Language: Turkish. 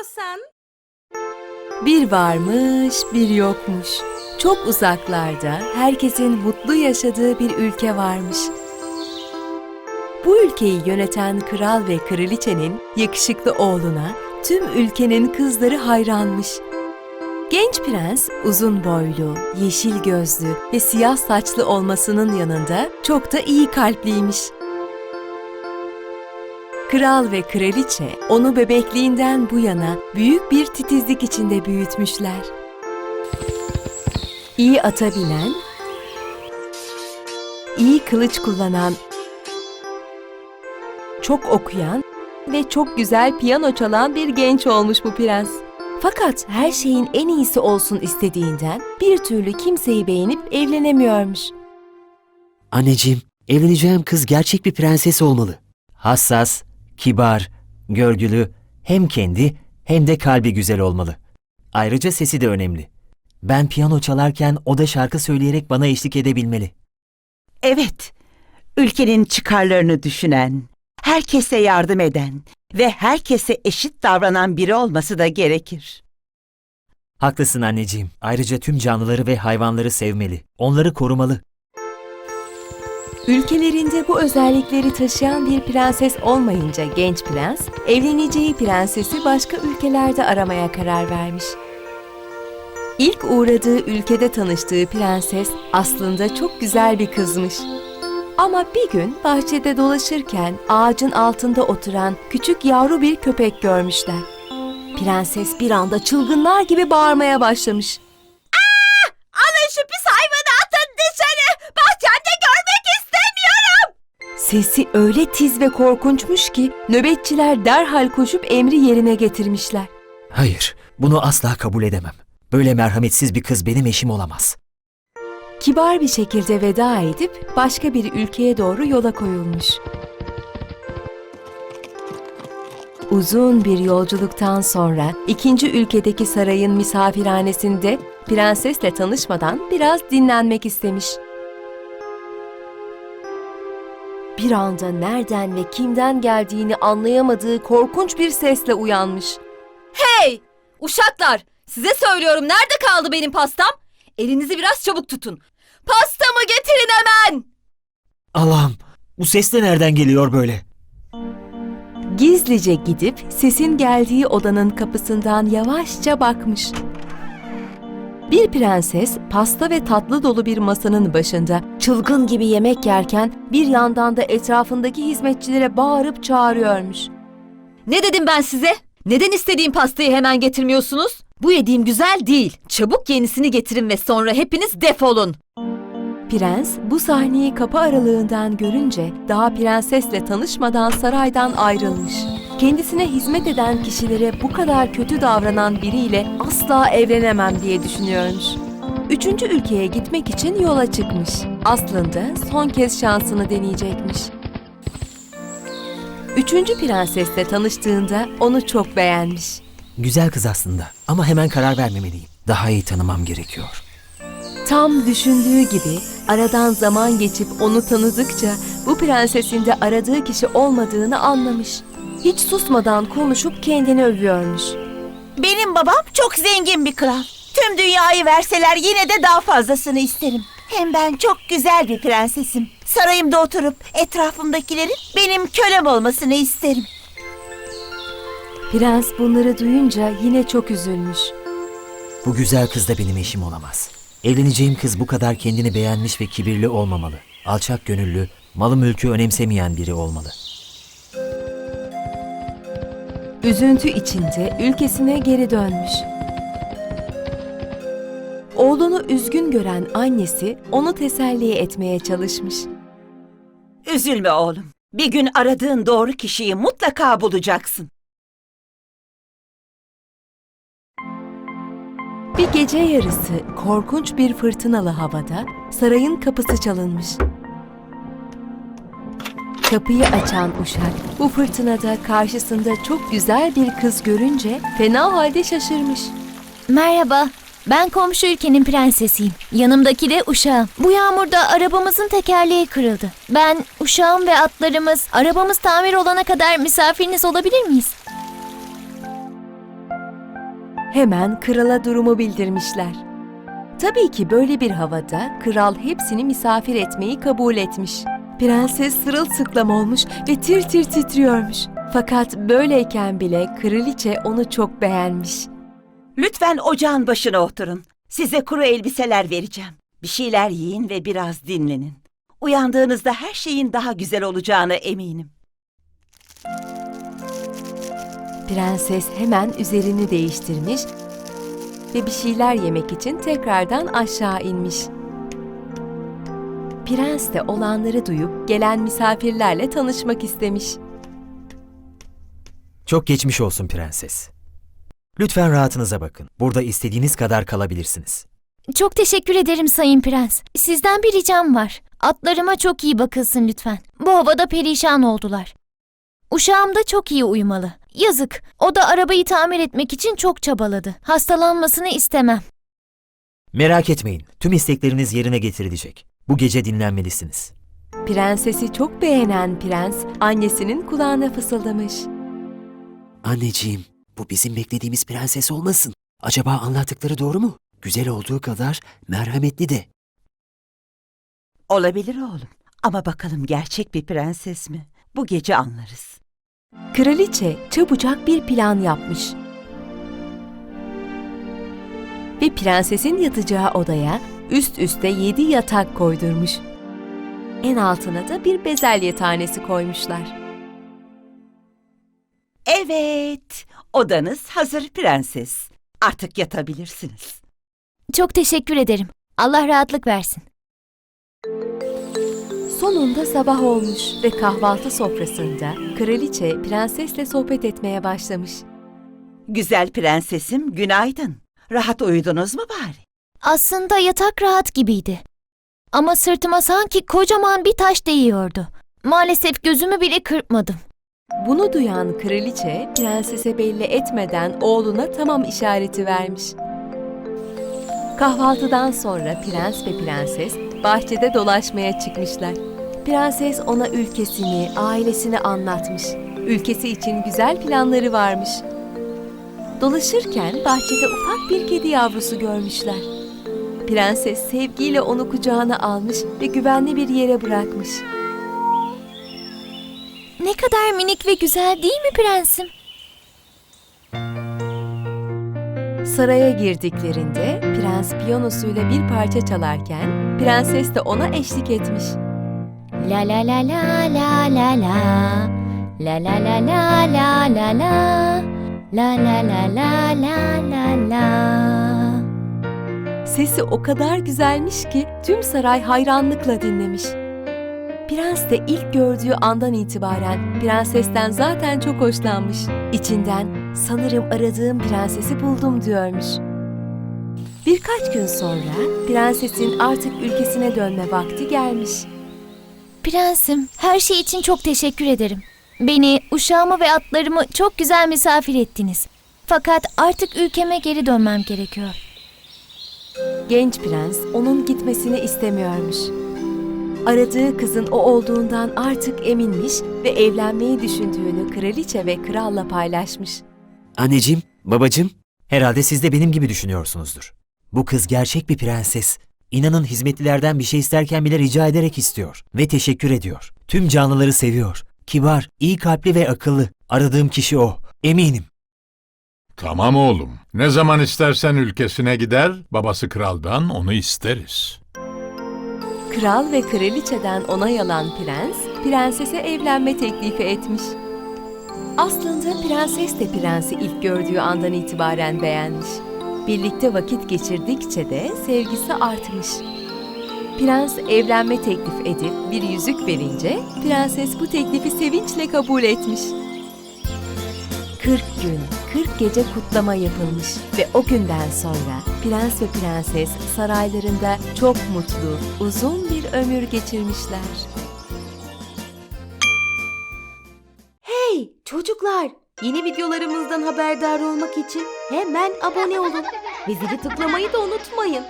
istiyorsan. Bir varmış, bir yokmuş. Çok uzaklarda herkesin mutlu yaşadığı bir ülke varmış. Bu ülkeyi yöneten kral ve kraliçenin yakışıklı oğluna tüm ülkenin kızları hayranmış. Genç prens uzun boylu, yeşil gözlü ve siyah saçlı olmasının yanında çok da iyi kalpliymiş. Kral ve kraliçe onu bebekliğinden bu yana büyük bir titizlik içinde büyütmüşler. İyi ata binen, iyi kılıç kullanan, çok okuyan ve çok güzel piyano çalan bir genç olmuş bu prens. Fakat her şeyin en iyisi olsun istediğinden bir türlü kimseyi beğenip evlenemiyormuş. Anneciğim, evleneceğim kız gerçek bir prenses olmalı. Hassas, kibar, görgülü, hem kendi hem de kalbi güzel olmalı. Ayrıca sesi de önemli. Ben piyano çalarken o da şarkı söyleyerek bana eşlik edebilmeli. Evet, ülkenin çıkarlarını düşünen, herkese yardım eden ve herkese eşit davranan biri olması da gerekir. Haklısın anneciğim. Ayrıca tüm canlıları ve hayvanları sevmeli. Onları korumalı. Ülkelerinde bu özellikleri taşıyan bir prenses olmayınca genç prens, evleneceği prensesi başka ülkelerde aramaya karar vermiş. İlk uğradığı ülkede tanıştığı prenses aslında çok güzel bir kızmış. Ama bir gün bahçede dolaşırken ağacın altında oturan küçük yavru bir köpek görmüşler. Prenses bir anda çılgınlar gibi bağırmaya başlamış. Alın şu pis Sesi öyle tiz ve korkunçmuş ki nöbetçiler derhal koşup emri yerine getirmişler. Hayır, bunu asla kabul edemem. Böyle merhametsiz bir kız benim eşim olamaz. Kibar bir şekilde veda edip başka bir ülkeye doğru yola koyulmuş. Uzun bir yolculuktan sonra ikinci ülkedeki sarayın misafirhanesinde prensesle tanışmadan biraz dinlenmek istemiş. Bir anda nereden ve kimden geldiğini anlayamadığı korkunç bir sesle uyanmış. Hey! Uşaklar! Size söylüyorum nerede kaldı benim pastam? Elinizi biraz çabuk tutun. Pastamı getirin hemen! Allah'ım, bu ses de nereden geliyor böyle? Gizlice gidip sesin geldiği odanın kapısından yavaşça bakmış. Bir prenses pasta ve tatlı dolu bir masanın başında çılgın gibi yemek yerken bir yandan da etrafındaki hizmetçilere bağırıp çağırıyormuş. Ne dedim ben size? Neden istediğim pastayı hemen getirmiyorsunuz? Bu yediğim güzel değil. Çabuk yenisini getirin ve sonra hepiniz defolun. Prens bu sahneyi kapı aralığından görünce daha prensesle tanışmadan saraydan ayrılmış. Kendisine hizmet eden kişilere bu kadar kötü davranan biriyle asla evlenemem diye düşünüyormuş. Üçüncü ülkeye gitmek için yola çıkmış. Aslında son kez şansını deneyecekmiş. Üçüncü prensesle tanıştığında onu çok beğenmiş. Güzel kız aslında ama hemen karar vermemeliyim. Daha iyi tanımam gerekiyor. Tam düşündüğü gibi aradan zaman geçip onu tanıdıkça bu prensesin de aradığı kişi olmadığını anlamış. Hiç susmadan konuşup kendini övüyormuş. Benim babam çok zengin bir kral. Tüm dünyayı verseler yine de daha fazlasını isterim. Hem ben çok güzel bir prensesim. Sarayımda oturup etrafımdakilerin benim kölem olmasını isterim. Prens bunları duyunca yine çok üzülmüş. Bu güzel kız da benim eşim olamaz. Evleneceğim kız bu kadar kendini beğenmiş ve kibirli olmamalı. Alçak gönüllü, malı mülkü önemsemeyen biri olmalı. Üzüntü içinde ülkesine geri dönmüş. Oğlunu üzgün gören annesi onu teselli etmeye çalışmış. Üzülme oğlum. Bir gün aradığın doğru kişiyi mutlaka bulacaksın. Bir gece yarısı korkunç bir fırtınalı havada sarayın kapısı çalınmış. Kapıyı açan uşak bu fırtınada karşısında çok güzel bir kız görünce fena halde şaşırmış. Merhaba. Ben komşu ülkenin prensesiyim. Yanımdaki de uşağım. Bu yağmurda arabamızın tekerleği kırıldı. Ben, uşağım ve atlarımız arabamız tamir olana kadar misafiriniz olabilir miyiz? Hemen krala durumu bildirmişler. Tabii ki böyle bir havada kral hepsini misafir etmeyi kabul etmiş. Prenses sırılsıklam olmuş ve tir tir titriyormuş. Fakat böyleyken bile kraliçe onu çok beğenmiş. Lütfen ocağın başına oturun. Size kuru elbiseler vereceğim. Bir şeyler yiyin ve biraz dinlenin. Uyandığınızda her şeyin daha güzel olacağına eminim. Prenses hemen üzerini değiştirmiş ve bir şeyler yemek için tekrardan aşağı inmiş. Prens de olanları duyup gelen misafirlerle tanışmak istemiş. Çok geçmiş olsun prenses. Lütfen rahatınıza bakın. Burada istediğiniz kadar kalabilirsiniz. Çok teşekkür ederim Sayın Prens. Sizden bir ricam var. Atlarıma çok iyi bakılsın lütfen. Bu havada perişan oldular. Uşağım da çok iyi uyumalı. Yazık. O da arabayı tamir etmek için çok çabaladı. Hastalanmasını istemem. Merak etmeyin. Tüm istekleriniz yerine getirilecek. Bu gece dinlenmelisiniz. Prensesi çok beğenen prens annesinin kulağına fısıldamış. Anneciğim, bu bizim beklediğimiz prenses olmasın. Acaba anlattıkları doğru mu? Güzel olduğu kadar merhametli de. Olabilir oğlum. Ama bakalım gerçek bir prenses mi? Bu gece anlarız. Kraliçe çabucak bir plan yapmış. Ve prensesin yatacağı odaya üst üste yedi yatak koydurmuş. En altına da bir bezelye tanesi koymuşlar. Evet, odanız hazır prenses. Artık yatabilirsiniz. Çok teşekkür ederim. Allah rahatlık versin. Sonunda sabah olmuş ve kahvaltı sofrasında kraliçe prensesle sohbet etmeye başlamış. Güzel prensesim, günaydın. Rahat uyudunuz mu bari? Aslında yatak rahat gibiydi. Ama sırtıma sanki kocaman bir taş değiyordu. Maalesef gözümü bile kırpmadım. Bunu duyan kraliçe prensese belli etmeden oğluna tamam işareti vermiş. Kahvaltıdan sonra prens ve prenses bahçede dolaşmaya çıkmışlar. Prenses ona ülkesini, ailesini anlatmış. Ülkesi için güzel planları varmış. Dolaşırken bahçede ufak bir kedi yavrusu görmüşler. Prenses sevgiyle onu kucağına almış ve güvenli bir yere bırakmış. Ne kadar minik ve güzel değil mi prensim? Saraya girdiklerinde prens piyanosuyla bir parça çalarken prenses de ona eşlik etmiş. La la la la la la la. La la la la la la la. La la la la la la la. Sesi o kadar güzelmiş ki tüm saray hayranlıkla dinlemiş. Prens de ilk gördüğü andan itibaren prensesten zaten çok hoşlanmış. İçinden sanırım aradığım prensesi buldum diyormuş. Birkaç gün sonra prensesin artık ülkesine dönme vakti gelmiş. Prensim, her şey için çok teşekkür ederim. Beni, uşağımı ve atlarımı çok güzel misafir ettiniz. Fakat artık ülkeme geri dönmem gerekiyor. Genç prens onun gitmesini istemiyormuş. Aradığı kızın o olduğundan artık eminmiş ve evlenmeyi düşündüğünü kraliçe ve kralla paylaşmış. Anneciğim, babacığım, herhalde siz de benim gibi düşünüyorsunuzdur. Bu kız gerçek bir prenses. İnanın hizmetlilerden bir şey isterken bile rica ederek istiyor ve teşekkür ediyor. Tüm canlıları seviyor. Kibar, iyi kalpli ve akıllı. Aradığım kişi o. Eminim. Tamam oğlum. Ne zaman istersen ülkesine gider, babası kraldan onu isteriz. Kral ve kraliçeden onay alan prens, prensese evlenme teklifi etmiş. Aslında prenses de prensi ilk gördüğü andan itibaren beğenmiş. Birlikte vakit geçirdikçe de sevgisi artmış. Prens evlenme teklif edip bir yüzük verince prenses bu teklifi sevinçle kabul etmiş. 40 gün, 40 gece kutlama yapılmış ve o günden sonra prens ve prenses saraylarında çok mutlu, uzun bir ömür geçirmişler. Hey çocuklar! Yeni videolarımızdan haberdar olmak için hemen abone olun. Ve zili tıklamayı da unutmayın.